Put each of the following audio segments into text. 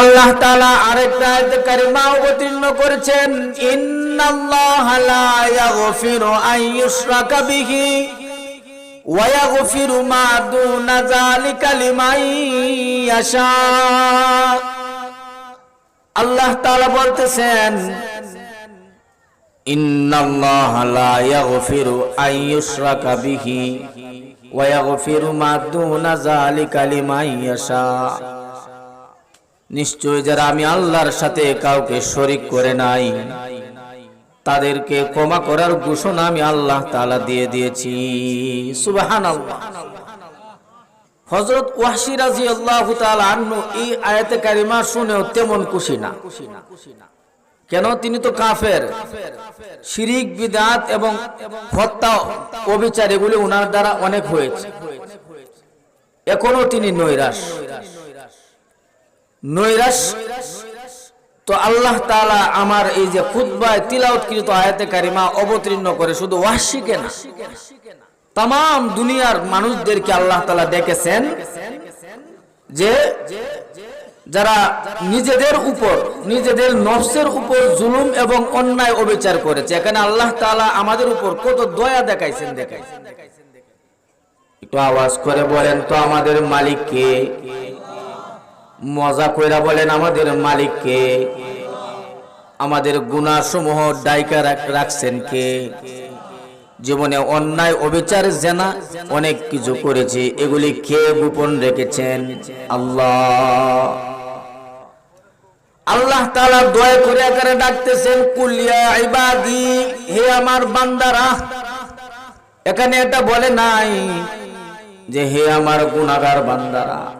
আল্লাহ তাআলা আরেকটা কারিমা অবতীর্ণ করেছেন লা ইয়াগফিরু আন ইউশরাকা বিহি ওয়া ইয়াগফিরু মা দুনা যালিকা লিমান ইয়াশা। আল্লাহ তাআলা বলতেছেন, ইন্নাল্লাহা লা ইয়াগফিরু আন ইউশরাকা বিহি ওয়া ইয়াগফিরু মা দুনা যালিকা লিমান ইয়াশা। নিশ্চয় যারা আমি আল্লাহর সাথে কাউকে শরিক করে নাই, তাদেরকে ক্ষমা করার ঘোষণা আমি আল্লাহ তাআলা দিয়ে দিয়েছি। রাদিয়াল্লাহু তাআলা আনহু এই কারিমা শুনেও তেমন খুশি না। কেন? তিনি তো কাফের। শিরিক, বিদাত এবং হত্যা অবিচার এগুলি ওনার দ্বারা অনেক হয়েছে। এখনও তিনি নৈরাশ। নৈরাশ। তো আল্লাহ তাআলা আমার এই যে খুতবায় তিলাওয়াতকৃত আয়াতে কারিমা অবতীর্ণ করে শুধু ওয়াহশীকে না তাম দুনিয়ার মানুষদেরকে আল্লাহ তালা দেখেছেন যে যারা নিজেদের উপর, নিজেদের নফসের উপর জুলুম এবং অন্যায় অবিচার করেছে, এখানে আল্লাহ তালা আমাদের উপর কত দয়া দেখাইছেন দেখাইছেন একটু আওয়াজ করে বলেন তো আমাদের মালিক কে মজা কইরা বলেন আমাদের মালিককে। আমাদের গুণাসমূহ ডাইকা রাখছেন কে? জীবনে অন্যায়, অবিচার, জেনা অনেক কিছু করেছে। এগুলি কে গোপন রেখেছেন? আল্লাহ। আল্লাহ তাআলা দয়া করে আকারে ডাকতেছেন কুলিয়া ইবাদি, হে আমার বান্দারা। এখানে এটা বলে নাই যে, হে আমার গুনাহগার বান্দারা।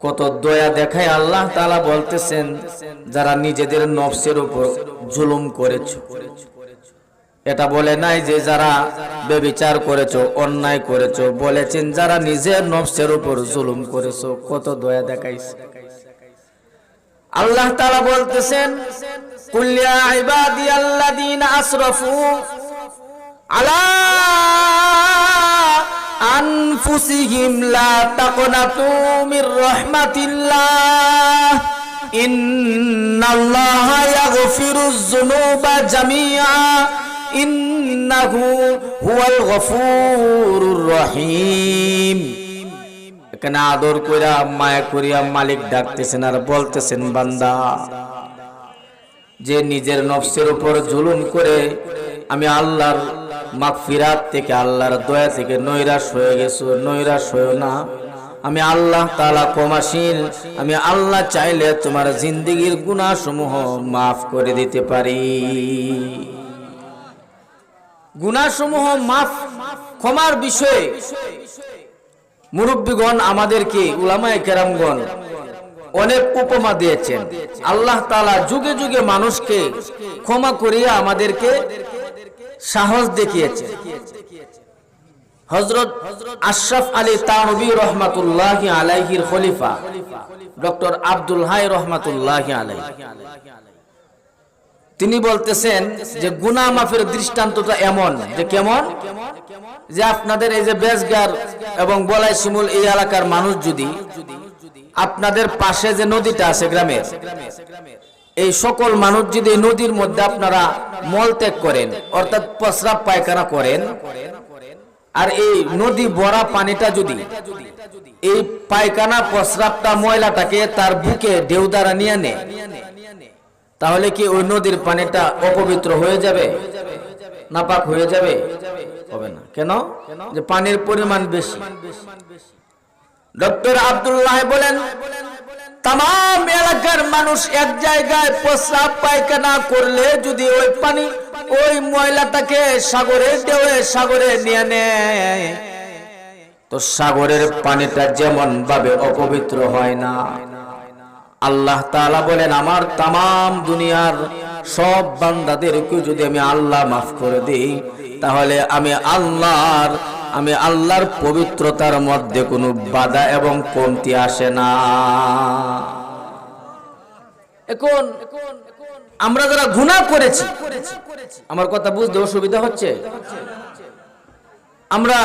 কত দয়া দেখায় আল্লাহ তালা বলতেছেন, যারা নিজেদের নফসের উপর জুলুম করেছ। এটা বলে নাই যে যারা বেবিচার করেছ, অন্যায় করেছ, বলেছেন যারা নিজের নফসের উপর জুলুম করেছ, কত দয়া দেখাইছে। আল্লাহ তালা বলতেছেন কুল্লিয়া ইবাদিয়াল্লাযীনা আসরাফু আলা আনফুসিহিম লা তাকনাতু মির রাহমাতিল্লাহ। ইন্নাল্লাহা ইয়াগফিরুয যুনুবা জামিআ। ইন্নাহু হুয়াল গফুরুর রহিম। এখানে আদর কইরা, মায়া করিয়া মালিক ডাকতেছেন আর বলতেছেন, বান্দা, যে নিজের নফসের উপর জুলুম করে আমি আল্লাহর মাগফিরাত থেকে আল্লাহর দয়া থেকে নৈরাশ হয়ে গেছো, নৈরাশ হয়েও না। আমি আল্লাহ তাআলা ক্ষমাশীল, আমি আল্লাহ চাইলে তোমার জিন্দেগীর গুনাহসমূহ মাফ করে দিতে পারি। গুনাহসমূহ মাফ, ক্ষমার বিষয়ে। মুরব্বীগণ আমাদেরকে, উলামায়ে কেরামগণ অনেক উপমা দিয়েছেন। আল্লাহ তাআলা যুগে যুগে মানুষকে ক্ষমা করিয়া আমাদেরকে সাহস দেখিয়েছে। হজরত আশরাফ আলী তানবী রহমাতুল্লাহ আলাইহির খলিফা, ডক্টর আব্দুল হাই রহমাতুল্লাহ আলাই তিনি বলতেছেন যে গুনা মাফের দৃষ্টান্তটা এমন যে কেমন? যে আপনাদের এই যে বেজগার এবং বলাই শিমুল এই এলাকার মানুষ যদি আপনাদের পাশে যে নদীটা আছে গ্রামের এই সকল মানুষ যদি নদীর মধ্যে আপনারা মলত্যাগ করেন, অর্থাৎ প্রস্রাব পায়খানা করেন, আর এই নদী ভরা পানিটা যদি, এই পায়খানা প্রস্রাবটা ময়লাটাকে তার বুকে ঢেউ দ্বারা নিয়ে নেয় তাহলে কি ওই নদীর পানিটা অপবিত্র হয়ে যাবে? নাপাক হয়ে যাবে? হবে না। কেন? যে পানির পরিমাণ বেশি। ডক্টর আব্দুল্লাহ বলেন তাম এলাকার মানুষ এক জায়গায় প্রস্রাব পায়খানা করলে যদি ওই পানি ওই ময়লাটাকে সাগরে ঢেউয়ে সাগরে নিয়ে নেয়, তো সাগরের পানিটা যেমন ভাবে অপবিত্র হয় না। আল্লাহ তাআলা বলেন, আমার তাম দুনিয়ার সব বান্দাদেরকে যদি আমি আল্লাহ মাফ করে দিই, তাহলে আমি আল্লাহর আমি আল্লাহর পবিত্রতার মধ্যে কোনো বাধা এবং কমতি আসে না। এখন আমরা যারা গুনাহ করেছি, আমার কথা বুঝতে অসুবিধা হচ্ছে? আমরা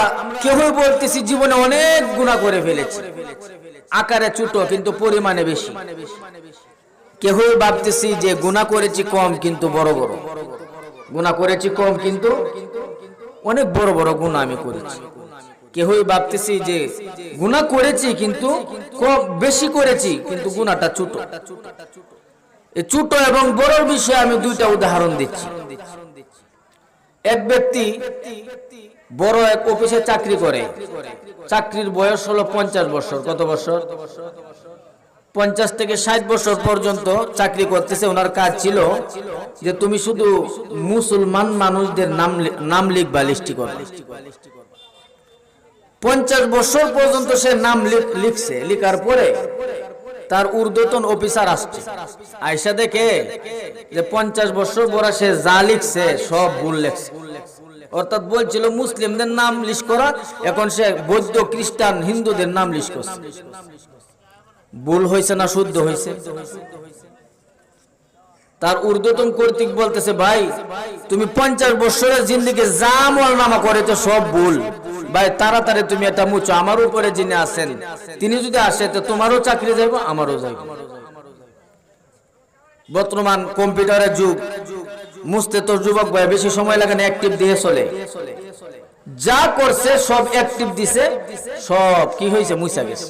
কেউ বলতেছি জীবনে অনেক গুনাহ করে ফেলেছি। আকারে ছোট, কিন্তু পরিমাণে বেশি। কেহই ভাবতেছি যে গুণা করেছি কম, কিন্তু বড় বড়। গুণা করেছি কম, কিন্তু অনেক বড় বড় গুণা আমি করেছি। কেহই ভাবতেছি যে গুণা করেছি কিন্তু কম বেশি করেছি, কিন্তু গুণাটা ছোট। ছোট এবং বড় বিষয়ে আমি দুইটা উদাহরণ দিচ্ছি। এক ব্যক্তি বড় এক অফিসে চাকরি করে। চাকরির বয়স হলো পঞ্চাশ বছর। কত বছর? পঞ্চাশ থেকে ষাট বছর পর্যন্ত চাকরি করতেছে, ওনার কাজ ছিল যে তুমি শুধু মুসলমান মানুষদের নাম নাম লিখবা, লিস্টি করবা। পঞ্চাশ বছর পর্যন্ত সে নাম লিখছে, লিখার পরে তার ঊর্ধ্বতন অফিসার আসছে। আয়সা দেখে যে পঞ্চাশ বছর পরে সে যা লিখছে, সব ভুল লিখছে। অর্থাৎ বলছিল, মুসলিমদের নাম লিস্ট করা, এখন সে বৌদ্ধ খ্রিস্টান হিন্দুদের নাম লিস্ট করছে। ভুল হয়েছে না শুদ্ধ হয়েছে? তার ঊর্ধ্বতন কর্তৃক বলতেছে, ভাই, তুমি পঞ্চাশ বছরের জিন্দিকে যা আমল নামা করেছ সব ভুল। ভাই, তাড়াতাড়ি তুমি এটা মুছো। আমার উপরে যিনি আছেন, তিনি যদি আসে, তো তোমারও চাকরি যাইব, আমারও যাইব। বর্তমান কম্পিউটারের যুগ, মুছতে তোর যুবক ভাই বেশি সময় লাগে না অ্যাক্টিভ দিয়ে চলে। যা করছে, সব অ্যাক্টিভ দিছে, সব কি হয়েছে মুছা গেছে।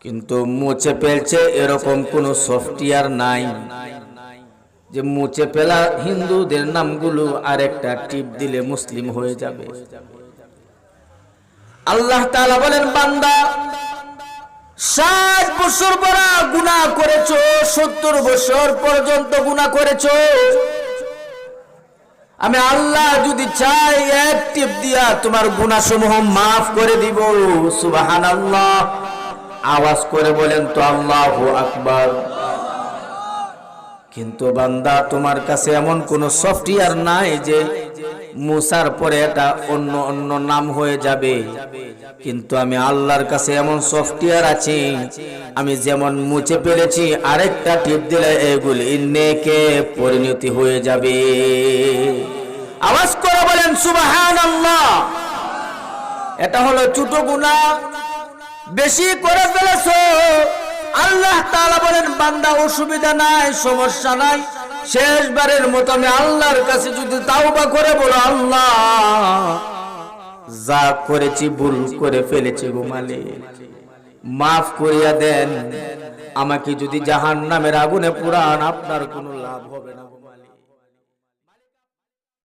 কিন্তু মুছে ফেলছে এরকম কোন সফটওয়্যার নাই। যে মুছে ফেলা হিন্দুদের নামগুলো আর একটা টিপ দিলে মুসলিম হয়ে যাবে। আল্লাহ তাআলা বলেন, বান্দা, ষাট বছর পর গুনাহ করেছ, সত্তর বছর পর্যন্ত গুনাহ করেছ। আমি আল্লাহ যদি চাই, এক টিপ দিয়া তোমার গুনাসমূহ মাফ করে দিব। সুবহানাল্লাহ। আওয়াজ করে বলেন তো আল্লাহু আকবার। কিন্তু বান্দা, তোমার কাছে এমন কোন সফটওয়্যার নাই যে মুসার পরে এটা অন্য অন্য নাম হয়ে যাবে। কিন্তু আমি আল্লাহর কাছে এমন সফটওয়্যার আছে, আমি যেমন মুছে পেরেছি আরেকটা টিপ দিলে এগুলি নেকে পরিণতি হয়ে যাবে। আওয়াজ করে বলেন, সুবহানাল্লাহ। এটা হলো ছোট গুনাহ বেশি করে ফেলেছো। আল্লাহ তাআলা বলেন, বান্দা, অসুবিধা নাই, সমস্যা নাই। শেষবারের মতো আমি আল্লাহর কাছে যদি তাওবা করে বলো, আল্লাহ, যা করেছি ভুল করে ফেলেছি গো মাফ করিয়া দেন। আমাকে যদি জাহান নামের আগুনে পুরান আপনার কোনো লাভ হবে না।